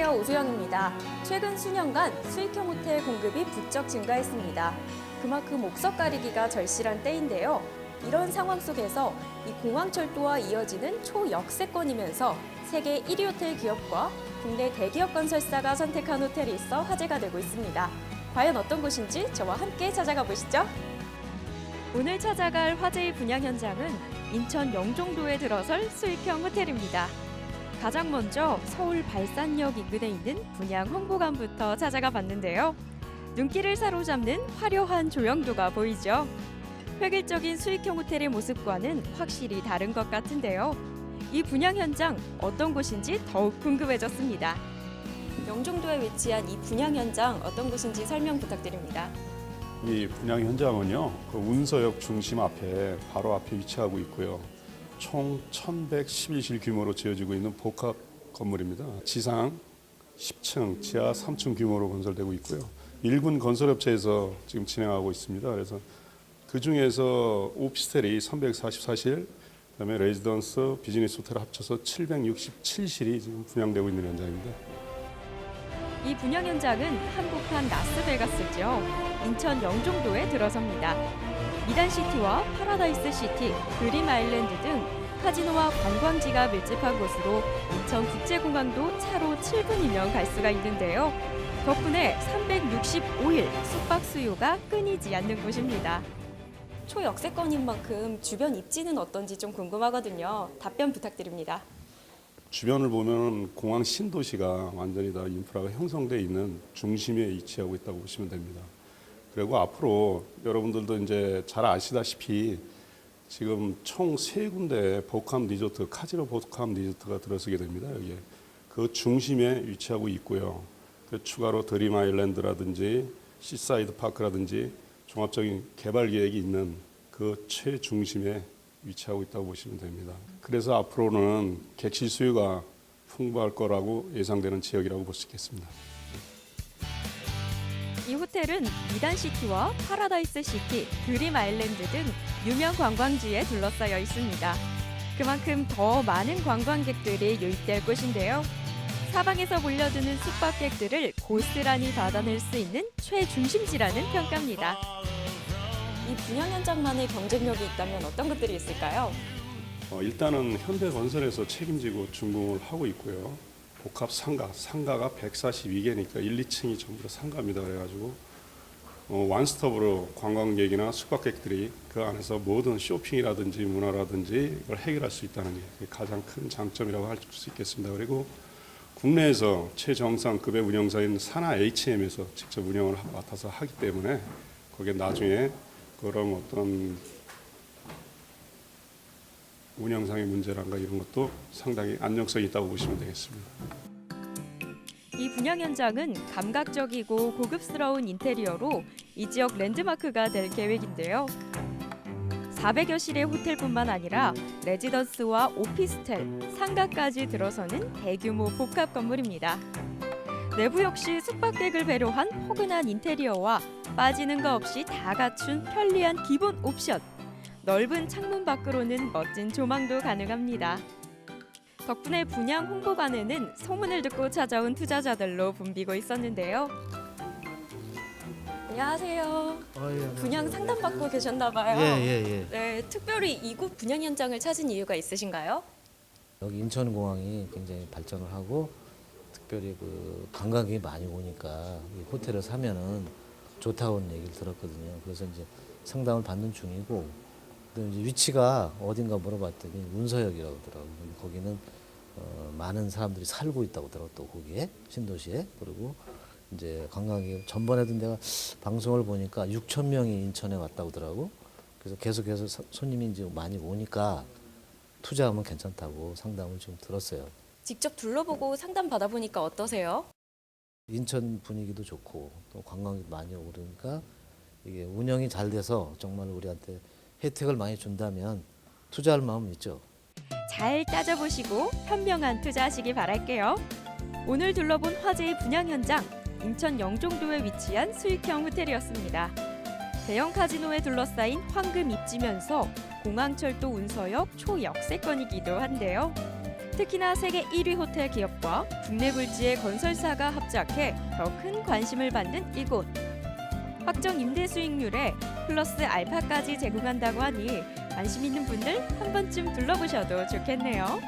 오소영입니다. 최근 수년간 수익형 호텔 공급이 부쩍 증가했습니다. 그만큼 옥석 가리기가 절실한 때인데요. 이런 상황 속에서 이 공항철도와 이어지는 초역세권이면서 세계 1위 호텔 기업과 국내 대기업 건설사가 선택한 호텔이 있어 화제가 되고 있습니다. 과연 어떤 곳인지 저와 함께 찾아가 보시죠. 오늘 찾아갈 화제의 분양 현장은 인천 영종도에 들어설 수익형 호텔입니다. 가장 먼저 서울 발산역 인근에 있는 분양 홍보관부터 찾아가 봤는데요. 눈길을 사로잡는 화려한 조형도가 보이죠. 획일적인 수익형 호텔의 모습과는 확실히 다른 것 같은데요. 이 분양 현장 어떤 곳인지 더욱 궁금해졌습니다. 영종도에 위치한 이 분양 현장 어떤 곳인지 설명 부탁드립니다. 이 분양 현장은요, 그 운서역 중심 앞에 바로 앞에 위치하고 있고요. 총 1,111실 규모로 지어지고 있는 복합 건물입니다. 지상 10층, 지하 3층 규모로 건설되고 있고요. 일군 건설업체에서 지금 진행하고 있습니다. 그래서 그 중에서 오피스텔이 344실, 그다음에 레지던스, 비즈니스 호텔 합쳐서 767실이 지금 분양되고 있는 현장입니다. 이 분양 현장은 한국판 라스베가스죠. 인천 영종도에 들어섭니다. 미단시티와 파라다이스 시티, 그림 아일랜드 등 카지노와 관광지가 밀집한 곳으로 인천 국제공항도 차로 7분이면 갈 수가 있는데요. 덕분에 365일 숙박 수요가 끊이지 않는 곳입니다. 초역세권인 만큼 주변 입지는 어떤지 좀 궁금하거든요. 답변 부탁드립니다. 주변을 보면 공항 신도시가 완전히 다 인프라가 형성돼 있는 중심에 위치하고 있다고 보시면 됩니다. 그리고 앞으로 여러분들도 이제 잘 아시다시피 지금 총 세 군데 복합 리조트, 카지노 복합 리조트가 들어서게 됩니다. 여기에 그 중심에 위치하고 있고요. 그 추가로 드림 아일랜드라든지 시사이드 파크라든지 종합적인 개발 계획이 있는 그 최중심에 위치하고 있다고 보시면 됩니다. 그래서 앞으로는 객실 수요가 풍부할 거라고 예상되는 지역이라고 볼 수 있겠습니다. 이 호텔은 미단시티와 파라다이스 시티, 드림 아일랜드 등 유명 관광지에 둘러싸여 있습니다. 그만큼 더 많은 관광객들이 유입될 곳인데요. 사방에서 몰려드는 숙박객들을 고스란히 받아낼 수 있는 최중심지라는 평가입니다. 이 분양 현장만의 경쟁력이 있다면 어떤 것들이 있을까요? 어, 일단은 현대건설에서 책임지고 준공을 하고 있고요. 복합 상가, 상가가 142개니까 1, 2층이 전부 다 상가입니다. 그래가지고 어, 완스톱으로 관광객이나 숙박객들이 그 안에서 모든 쇼핑이라든지 문화라든지 이걸 해결할 수 있다는 게 가장 큰 장점이라고 할 수 있겠습니다. 그리고 국내에서 최정상급의 운영사인 산하 H&M에서 직접 운영을 하- 맡아서 하기 때문에 거기에 나중에 그런 어떤 운영상의 문제란가 이런 것도 상당히 안정성이 있다고 보시면 되겠습니다. 이 분양 현장은 감각적이고 고급스러운 인테리어로 이 지역 랜드마크가 될 계획인데요. 400여 실의 호텔뿐만 아니라 레지던스와 오피스텔, 상가까지 들어서는 대규모 복합 건물입니다. 내부 역시 숙박객을 배려한 포근한 인테리어와 빠지는 거 없이 다 갖춘 편리한 기본 옵션. 넓은 창문 밖으로는 멋진 조망도 가능합니다. 덕분에 분양 홍보관에는 소문을 듣고 찾아온 투자자들로 붐비고 있었는데요. 안녕하세요. 분양 상담 받고 계셨나 봐요. 예예 예. 네, 특별히 이곳 분양 현장을 찾은 이유가 있으신가요? 여기 인천공항이 굉장히 발전을 하고 특별히 그 관광객이 많이 오니까 이 호텔을 사면은 좋다고 얘기를 들었거든요. 그래서 이제 상담을 받는 중이고 위치가 어딘가 물어봤더니 운서역이라고 하더라고요. 거기는 어, 많은 사람들이 살고 있다고 들었고 거기에 신도시에 그리고 이제 관광객 전번에도 내가 방송을 보니까 6천 명이 인천에 왔다고 하더라고. 그래서 계속해서 사- 손님이 이제 많이 오니까 투자하면 괜찮다고 상담을 좀 들었어요. 직접 둘러보고 상담 받아보니까 어떠세요? 인천 분위기도 좋고 또 관광객 많이 오고 그러니까 이게 운영이 잘 돼서 정말 우리한테 혜택을 많이 준다면 투자할 마음 있죠. 잘 따져보시고 현명한 투자하시기 바랄게요. 오늘 둘러본 화제의 분양 현장 인천 영종도에 위치한 수익형 호텔이었습니다. 대형 카지노에 둘러싸인 황금 입지면서 공항철도 운서역 초역세권이기도 한데요. 특히나 세계 1위 호텔 기업과 국내 불지의 건설사가 합작해 더 큰 관심을 받는 이곳. 확정 임대 수익률에 플러스 알파까지 제공한다고 하니 관심 있는 분들 한 번쯤 둘러보셔도 좋겠네요.